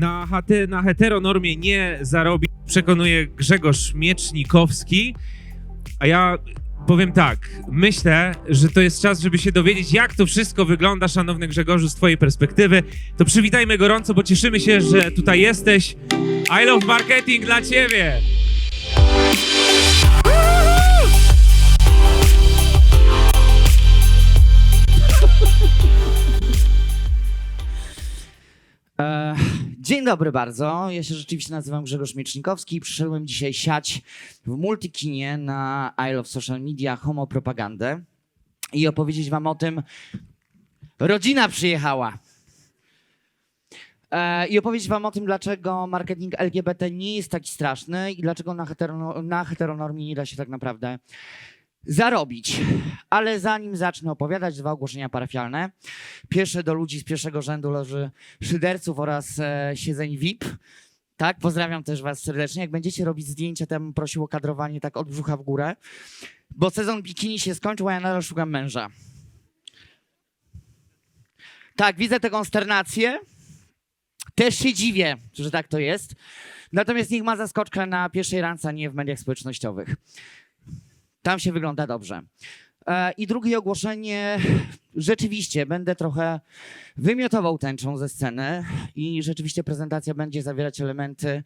Na, hate, na heteronormie nie zarobi, przekonuje Grzegorz Miecznikowski. A ja powiem tak, myślę, że to jest czas, żeby się dowiedzieć, jak to wszystko wygląda, szanowny Grzegorzu, z twojej perspektywy. To przywitajmy gorąco, bo cieszymy się, że tutaj jesteś. I love marketing dla ciebie! Dzień dobry bardzo. Ja się rzeczywiście nazywam Grzegorz Miecznikowski i przyszedłem dzisiaj siać w multikinie na I Love Social Media homopropagandę i opowiedzieć wam o tym. Rodzina przyjechała. E, I opowiedzieć wam o tym, dlaczego marketing LGBT nie jest taki straszny i dlaczego na, heterono, na heteronormie nie da się tak naprawdę zarobić. Ale zanim zacznę opowiadać, dwa ogłoszenia parafialne. Pierwsze do ludzi z pierwszego rzędu loży szyderców oraz e, siedzeń VIP. Tak, pozdrawiam też was serdecznie. Jak będziecie robić zdjęcia, bym prosił o kadrowanie tak od brzucha w górę, bo sezon bikini się skończył, a ja nadal szukam męża. Tak, widzę tę konsternację. Też się dziwię, że tak to jest. Natomiast niech ma zaskoczkę na pierwszej randce, a nie w mediach społecznościowych. Tam się wygląda dobrze. E, I drugie ogłoszenie. Rzeczywiście będę trochę wymiotował tęczą ze sceny i rzeczywiście prezentacja będzie zawierać elementy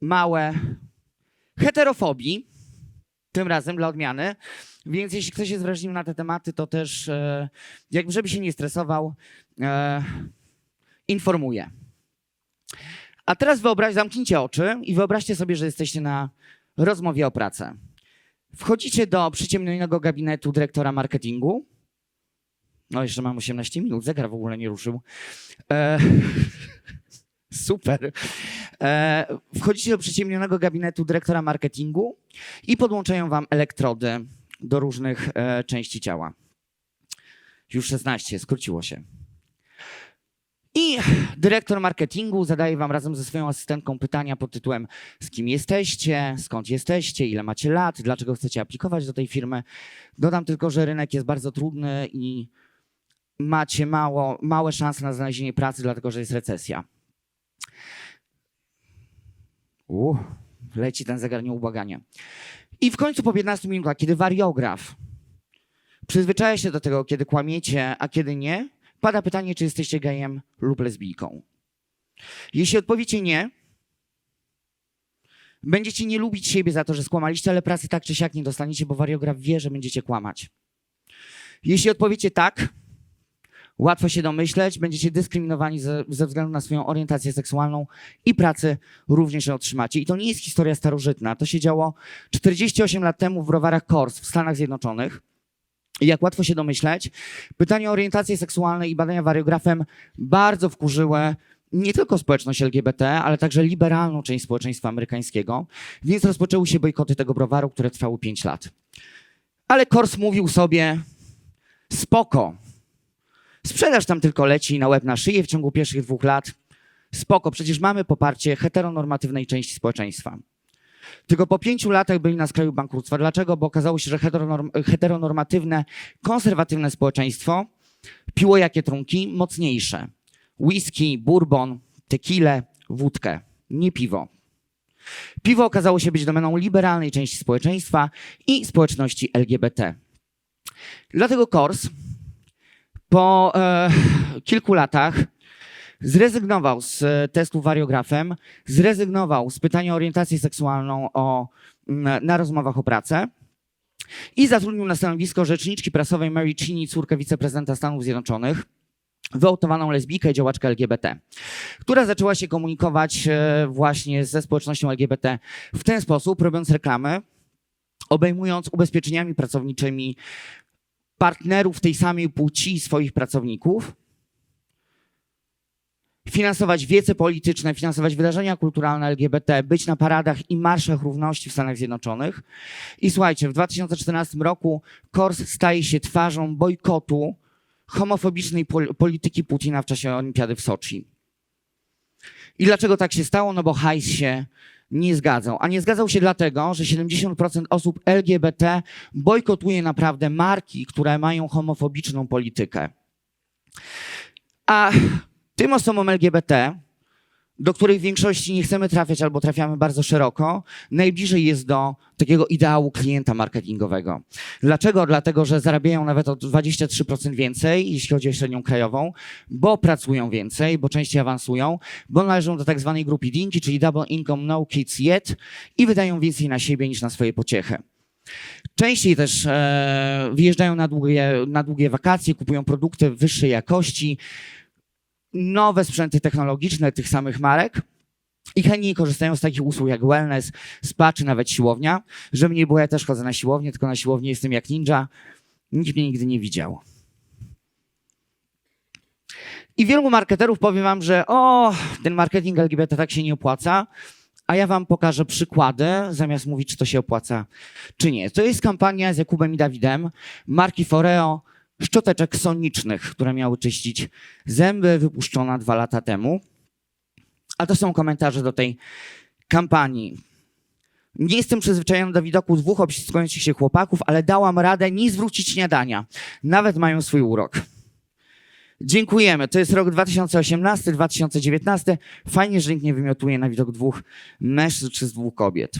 małe heterofobii, tym razem dla odmiany. Więc jeśli ktoś jest wrażliwy na te tematy, to też, e, jakby żeby się nie stresował, e, informuję. A teraz wyobraź, zamknijcie oczy i wyobraźcie sobie, że jesteście na rozmowie o pracę. Wchodzicie do przyciemnionego gabinetu dyrektora marketingu. No, jeszcze mam 18 minut, zegar w ogóle nie ruszył. E, super. E, wchodzicie do przyciemnionego gabinetu dyrektora marketingu i podłączają wam elektrody do różnych e, części ciała. Już 16, skróciło się. I dyrektor marketingu zadaje wam razem ze swoją asystentką pytania pod tytułem z kim jesteście, skąd jesteście, ile macie lat, dlaczego chcecie aplikować do tej firmy. Dodam tylko, że rynek jest bardzo trudny i macie mało, małe szanse na znalezienie pracy, dlatego że jest recesja. Uh, leci ten zegar nieubłaganie. I w końcu po 15 minutach, kiedy wariograf przyzwyczaja się do tego, kiedy kłamiecie, a kiedy nie, pada pytanie, czy jesteście gejem lub lesbijką. Jeśli odpowiecie nie, będziecie nie lubić siebie za to, że skłamaliście, ale pracy tak czy siak nie dostaniecie, bo wariograf wie, że będziecie kłamać. Jeśli odpowiecie tak, łatwo się domyśleć, będziecie dyskryminowani ze, ze względu na swoją orientację seksualną i pracy również nie otrzymacie. I to nie jest historia starożytna. To się działo 48 lat temu w browarach Kors w Stanach Zjednoczonych. Jak łatwo się domyśleć, pytania o orientację seksualną i badania wariografem bardzo wkurzyły nie tylko społeczność LGBT, ale także liberalną część społeczeństwa amerykańskiego, więc rozpoczęły się bojkoty tego browaru, które trwały 5 lat. Ale Kors mówił sobie, spoko, sprzedaż tam tylko leci na łeb na szyję w ciągu pierwszych dwóch lat, spoko, przecież mamy poparcie heteronormatywnej części społeczeństwa. Tylko po pięciu latach byli na skraju bankructwa. Dlaczego? Bo okazało się, że heteronorm heteronormatywne, konserwatywne społeczeństwo piło jakie trunki? Mocniejsze. Whisky, bourbon, tequilę, wódkę. Nie piwo. Piwo okazało się być domeną liberalnej części społeczeństwa i społeczności LGBT. Dlatego Kors po e, kilku latach zrezygnował z e, testu wariografem, zrezygnował z pytania o orientację seksualną o, na rozmowach o pracę i zatrudnił na stanowisko rzeczniczki prasowej Mary Cheney, córkę wiceprezydenta Stanów Zjednoczonych, wyautowaną lesbijkę i działaczkę LGBT, która zaczęła się komunikować e, właśnie ze społecznością LGBT w ten sposób, robiąc reklamy, obejmując ubezpieczeniami pracowniczymi partnerów tej samej płci swoich pracowników, finansować wiece polityczne, finansować wydarzenia kulturalne LGBT, być na paradach i marszach równości w Stanach Zjednoczonych. I słuchajcie, w 2014 roku Kors staje się twarzą bojkotu homofobicznej pol- polityki Putina w czasie olimpiady w Soczi. I dlaczego tak się stało? No bo hajs się nie zgadzał. A nie zgadzał się dlatego, że 70% osób LGBT bojkotuje naprawdę marki, które mają homofobiczną politykę. A tym osobom LGBT do której w większości nie chcemy trafiać albo trafiamy bardzo szeroko, najbliżej jest do takiego ideału klienta marketingowego. Dlaczego? Dlatego, że zarabiają nawet o 23% więcej, jeśli chodzi o średnią krajową, bo pracują więcej, bo częściej awansują, bo należą do tak zwanej grupy DINKI, czyli Double Income No Kids Yet i wydają więcej na siebie niż na swoje pociechy. Częściej też e, wyjeżdżają na długie, na długie wakacje, kupują produkty wyższej jakości, nowe sprzęty technologiczne tych samych marek i chętniej korzystają z takich usług jak wellness, spa czy nawet siłownia. Żeby nie było, ja też chodzę na siłownię, tylko na siłowni jestem jak ninja. Nikt mnie nigdy nie widział. I wielu marketerów powie wam, że o, ten marketing LGBT tak się nie opłaca, a ja wam pokażę przykłady, zamiast mówić, czy to się opłaca, czy nie. To jest kampania z Jakubem i Dawidem, marki Foreo, szczoteczek sonicznych, które miały czyścić zęby, wypuszczona dwa lata temu. A to są komentarze do tej kampanii. Nie jestem przyzwyczajony do widoku dwóch obciskujących się chłopaków, ale dałam radę nie zwrócić śniadania. Nawet mają swój urok. Dziękujemy. To jest rok 2018-2019. Fajnie, że nikt nie wymiotuje na widok dwóch mężczyzn czy z dwóch kobiet.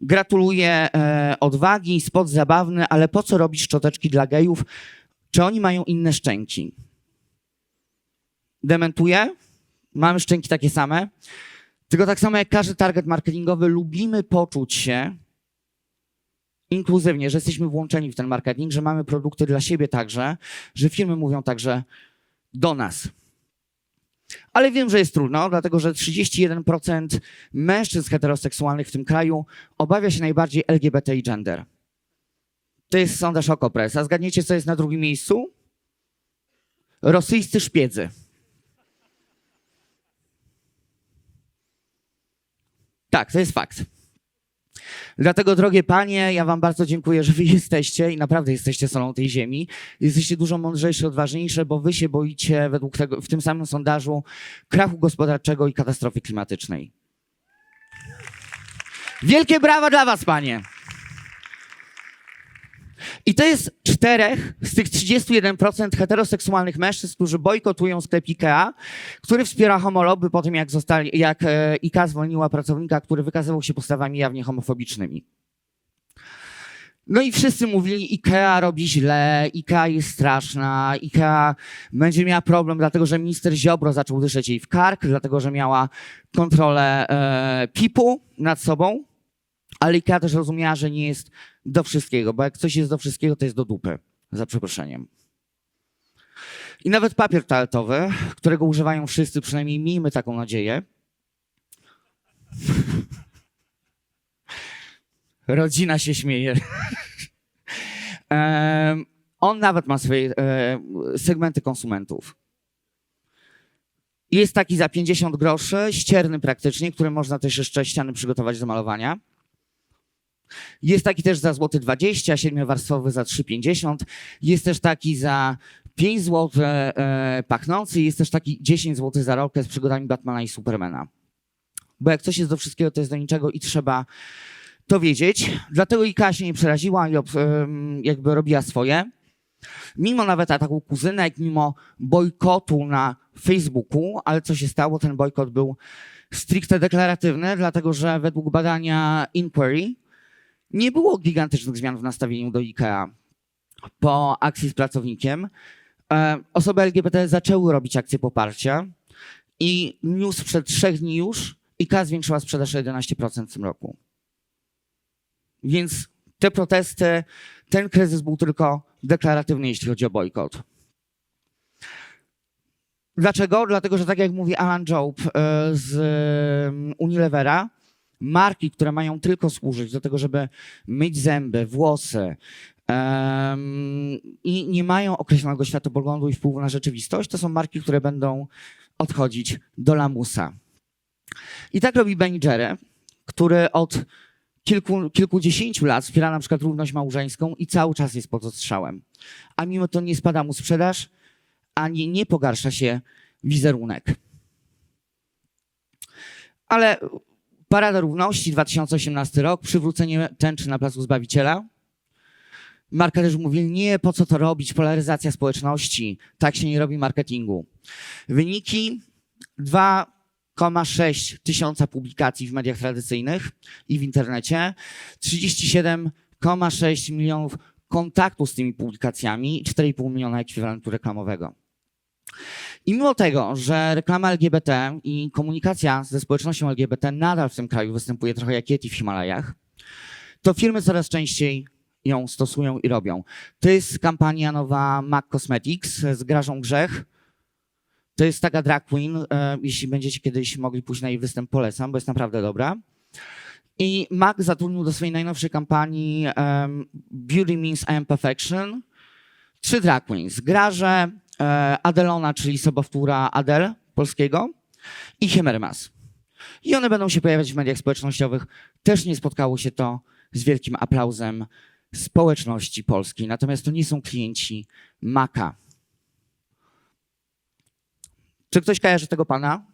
Gratuluję e, odwagi, spot zabawny, ale po co robić szczoteczki dla gejów? Czy oni mają inne szczęki? Dementuję. Mamy szczęki takie same. Tylko tak samo jak każdy target marketingowy, lubimy poczuć się inkluzywnie, że jesteśmy włączeni w ten marketing, że mamy produkty dla siebie także, że firmy mówią także do nas. Ale wiem, że jest trudno, dlatego że 31% mężczyzn heteroseksualnych w tym kraju obawia się najbardziej LGBT i gender. To jest sondaż Okopres. A zgadniecie, co jest na drugim miejscu? Rosyjscy szpiedzy. Tak, to jest fakt. Dlatego, drogie panie, ja wam bardzo dziękuję, że wy jesteście i naprawdę jesteście solą tej ziemi. Jesteście dużo mądrzejsze, odważniejsze, bo wy się boicie według tego, w tym samym sondażu krachu gospodarczego i katastrofy klimatycznej. Wielkie brawa dla was, panie! To jest czterech z tych 31% heteroseksualnych mężczyzn, którzy bojkotują sklep IKEA, który wspiera homolobby po tym, jak, zostali, jak e, IKEA zwolniła pracownika, który wykazywał się postawami jawnie homofobicznymi. No i wszyscy mówili, IKEA robi źle, IKEA jest straszna, IKEA będzie miała problem, dlatego że minister Ziobro zaczął dyszeć jej w kark, dlatego że miała kontrolę e, PIP-u nad sobą, ale IKEA też rozumiała, że nie jest do wszystkiego, bo jak coś jest do wszystkiego, to jest do dupy, za przeproszeniem. I nawet papier toaletowy, którego używają wszyscy, przynajmniej miejmy taką nadzieję. Rodzina się śmieje. On nawet ma swoje e, segmenty konsumentów. Jest taki za 50 groszy, ścierny praktycznie, który można też jeszcze ściany przygotować do malowania. Jest taki też za złoty 20, siedmiowarstwowy za 3,50. Jest też taki za 5 zł e, pachnący. Jest też taki 10 zł za rolkę z przygodami Batmana i Supermana. Bo jak coś jest do wszystkiego, to jest do niczego i trzeba to wiedzieć. Dlatego IKEA się nie przeraziła i ob- jakby robiła swoje. Mimo nawet ataku kuzynek, mimo bojkotu na Facebooku, ale co się stało? Ten bojkot był stricte deklaratywny, dlatego że według badania Inquiry nie było gigantycznych zmian w nastawieniu do IKEA po akcji z pracownikiem. E, Osoby LGBT zaczęły robić akcje poparcia i news przed trzech dni już IKEA zwiększyła sprzedaż o 11% w tym roku. Więc te protesty, ten kryzys był tylko deklaratywny, jeśli chodzi o bojkot. Dlaczego? Dlatego, że tak jak mówi Alan Job e, z e, Unilevera, marki, które mają tylko służyć do tego, żeby myć zęby, włosy em, i nie mają określonego światopoglądu i wpływu na rzeczywistość, to są marki, które będą odchodzić do lamusa. I tak robi Ben Jerry, który od kilku, kilkudziesięciu lat wspiera na przykład równość małżeńską i cały czas jest pod ostrzałem. A mimo to nie spada mu sprzedaż, ani nie pogarsza się wizerunek. Ale Parada Równości, 2018 rok, przywrócenie tęczy na Placu Zbawiciela. Marketerzy mówili, nie, po co to robić, polaryzacja społeczności, tak się nie robi marketingu. Wyniki, dwa 37,6 tysiąca publikacji w mediach tradycyjnych i w internecie, 37,6 milionów kontaktów z tymi publikacjami i 4,5 miliona ekwiwalentu reklamowego. I mimo tego, że reklama LGBT i komunikacja ze społecznością LGBT nadal w tym kraju występuje trochę jak Yeti w Himalajach, to firmy coraz częściej ją stosują i robią. To jest kampania nowa MAC Cosmetics z Grażą Grzech. To jest taka drag queen. E, jeśli będziecie kiedyś mogli pójść na jej występ, polecam, bo jest naprawdę dobra. I MAC zatrudnił do swojej najnowszej kampanii em, Beauty Means I Am Perfection trzy drag queens. Graże, Adelona, czyli sobowtóra Adel polskiego i Hiemermas. I one będą się pojawiać w mediach społecznościowych. Też nie spotkało się to z wielkim aplauzem społeczności polskiej. Natomiast to nie są klienci Maka. Czy ktoś kojarzy tego pana?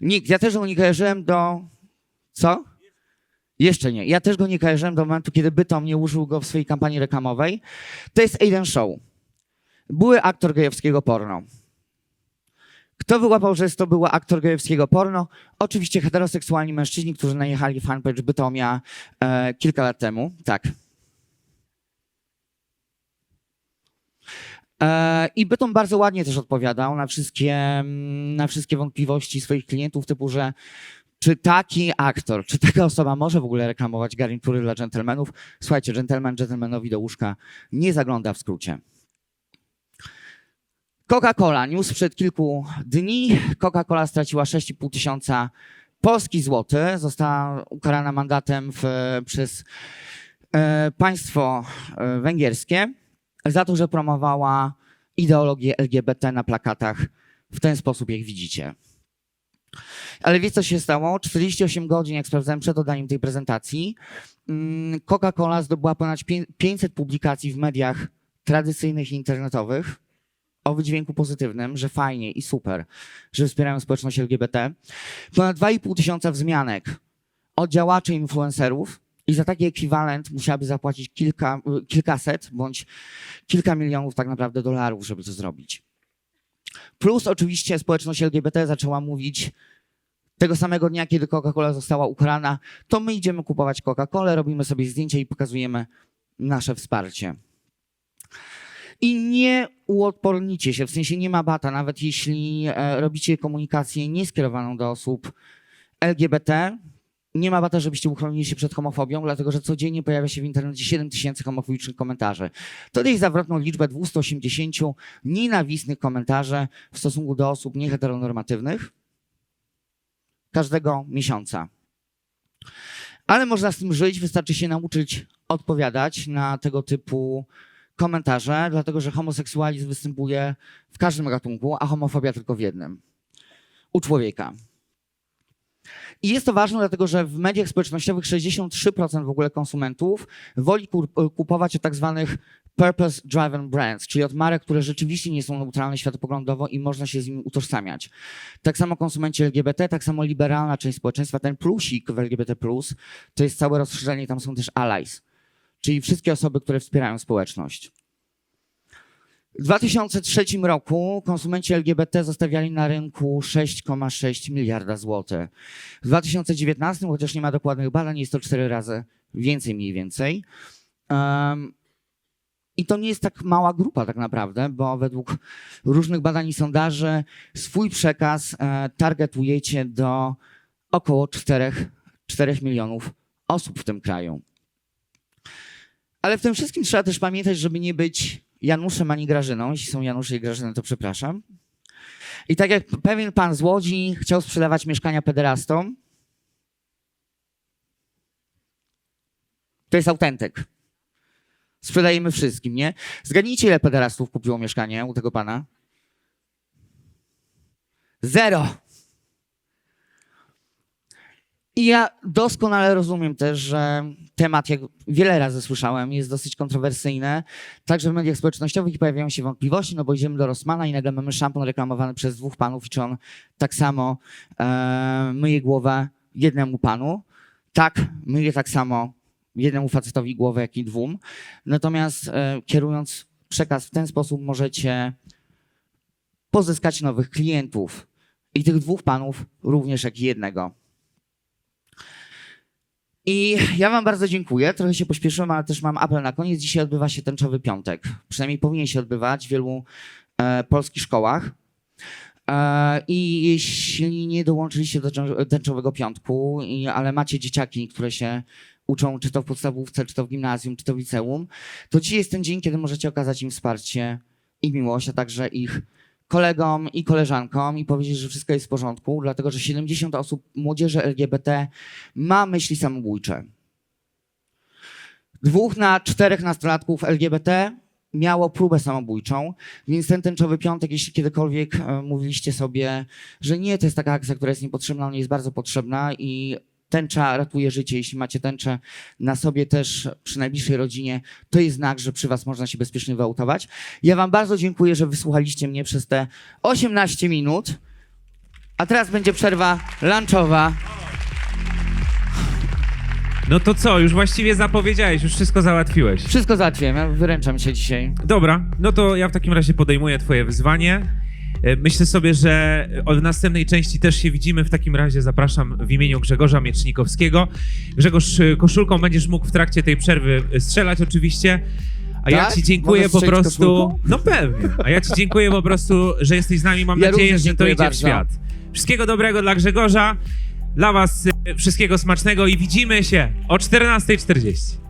Nikt. Ja też go nie kojarzyłem do... Co? Jeszcze nie. Ja też go nie kojarzyłem do momentu, kiedy Bytom nie użył go w swojej kampanii reklamowej. To jest Aiden Show. Były aktor gejowskiego porno. Kto wyłapał, że jest to była aktor gejowskiego porno? Oczywiście heteroseksualni mężczyźni, którzy najechali fanpage Bytomia e, kilka lat temu. Tak. E, I Bytom bardzo ładnie też odpowiadał na wszystkie, mm, na wszystkie wątpliwości swoich klientów, typu, że czy taki aktor, czy taka osoba może w ogóle reklamować garnitury dla dżentelmenów? Słuchajcie, dżentelmen dżentelmenowi do łóżka nie zagląda w skrócie. Coca-Cola, news sprzed kilku dni. Coca-Cola straciła 6,5 tysiąca polskich złotych. Została ukarana mandatem w, przez e, państwo e, węgierskie za to, że promowała ideologię LGBT na plakatach w ten sposób, jak widzicie. Ale wiecie, co się stało? 48 godzin, jak sprawdzałem przed oddaniem tej prezentacji, mm, Coca-Cola zdobyła ponad pię- 500 publikacji w mediach tradycyjnych i internetowych o wydźwięku pozytywnym, że fajnie i super, że wspierają społeczność LGBT. Ponad 2,5 tysiąca wzmianek od działaczy influencerów i za taki ekwiwalent musiałaby zapłacić kilka, kilkaset bądź kilka milionów tak naprawdę dolarów, żeby to zrobić. Plus oczywiście społeczność LGBT zaczęła mówić tego samego dnia, kiedy Coca-Cola została ukarana, to my idziemy kupować Coca-Colę, robimy sobie zdjęcia i pokazujemy nasze wsparcie. I nie uodpornicie się, w sensie nie ma bata, nawet jeśli e, robicie komunikację nieskierowaną do osób LGBT, nie ma bata, żebyście uchronili się przed homofobią, dlatego że codziennie pojawia się w internecie 7 tysięcy homofobicznych komentarzy. To daje zawrotną liczbę 280 nienawistnych komentarzy w stosunku do osób nieheteronormatywnych każdego miesiąca. Ale można z tym żyć, wystarczy się nauczyć odpowiadać na tego typu komentarze, dlatego że homoseksualizm występuje w każdym gatunku, a homofobia tylko w jednym u człowieka. I jest to ważne, dlatego że w mediach społecznościowych 63% w ogóle konsumentów woli kur- kupować od tak zwanych purpose driven brands, czyli od marek, które rzeczywiście nie są neutralne światopoglądowo i można się z nimi utożsamiać. Tak samo konsumenci LGBT, tak samo liberalna część społeczeństwa, ten plusik w LGBT+, to jest całe rozszerzenie, tam są też allies, czyli wszystkie osoby, które wspierają społeczność. W 2003 roku konsumenci LGBT zostawiali na rynku 6,6 miliarda złotych. W 2019, chociaż nie ma dokładnych badań, jest to cztery razy więcej mniej więcej. Um, I to nie jest tak mała grupa tak naprawdę, bo według różnych badań i sondaży swój przekaz e, targetujecie do około 4, 4 milionów osób w tym kraju. Ale w tym wszystkim trzeba też pamiętać, żeby nie być Januszem ani Grażyną. Jeśli są Janusze i Grażyny, to przepraszam. I tak jak pewien pan z Łodzi chciał sprzedawać mieszkania pederastom, to jest autentyk. Sprzedajemy wszystkim, nie? Zgadnijcie, ile pederastów kupiło mieszkanie u tego pana? Zero. I ja doskonale rozumiem też, że temat, jak wiele razy słyszałem, jest dosyć kontrowersyjny. Także w mediach społecznościowych pojawiają się wątpliwości, no bo idziemy do Rossmana i nagle mamy szampon reklamowany przez dwóch panów i czy on tak samo e, myje głowę jednemu panu. Tak, myje tak samo jednemu facetowi głowę, jak i dwóm. Natomiast e, kierując przekaz w ten sposób możecie pozyskać nowych klientów. I tych dwóch panów również jak i jednego. I ja wam bardzo dziękuję. Trochę się pośpieszyłem, ale też mam apel na koniec. Dzisiaj odbywa się tęczowy piątek. Przynajmniej powinien się odbywać w wielu e, polskich szkołach. E, I jeśli nie dołączyliście do tęczo- tęczowego piątku, ale macie dzieciaki, które się uczą czy to w podstawówce, czy to w gimnazjum, czy to w liceum, to dzisiaj jest ten dzień, kiedy możecie okazać im wsparcie i miłość, a także ich kolegom i koleżankom i powiedzieć, że wszystko jest w porządku, dlatego że 70 osób młodzieży LGBT ma myśli samobójcze. Dwóch na czterech nastolatków LGBT miało próbę samobójczą, więc ten tęczowy piątek, jeśli kiedykolwiek e, mówiliście sobie, że nie, to jest taka akcja, która jest niepotrzebna, ona jest bardzo potrzebna i tęcza ratuje życie. Jeśli macie tęczę na sobie też przy najbliższej rodzinie, to jest znak, że przy was można się bezpiecznie wyautować. Ja wam bardzo dziękuję, że wysłuchaliście mnie przez te 18 minut. A teraz będzie przerwa lunchowa. No to co, już właściwie zapowiedziałeś, już wszystko załatwiłeś. Wszystko załatwiłem, ja wyręczam się dzisiaj. Dobra, no to ja w takim razie podejmuję twoje wyzwanie. E, Myślę sobie, że od następnej części też się widzimy. W takim razie zapraszam w imieniu Grzegorza Miecznikowskiego. Grzegorz, e, koszulką będziesz mógł w trakcie tej przerwy e, strzelać oczywiście. A ja Tak? ci dziękuję po prostu. koszulką? No pewnie. A ja ci dziękuję po prostu, że jesteś z nami. Mam Ja nadzieję, że to idzie w bardzo. świat. Wszystkiego dobrego dla Grzegorza. Dla was wszystkiego smacznego i widzimy się o 14.40.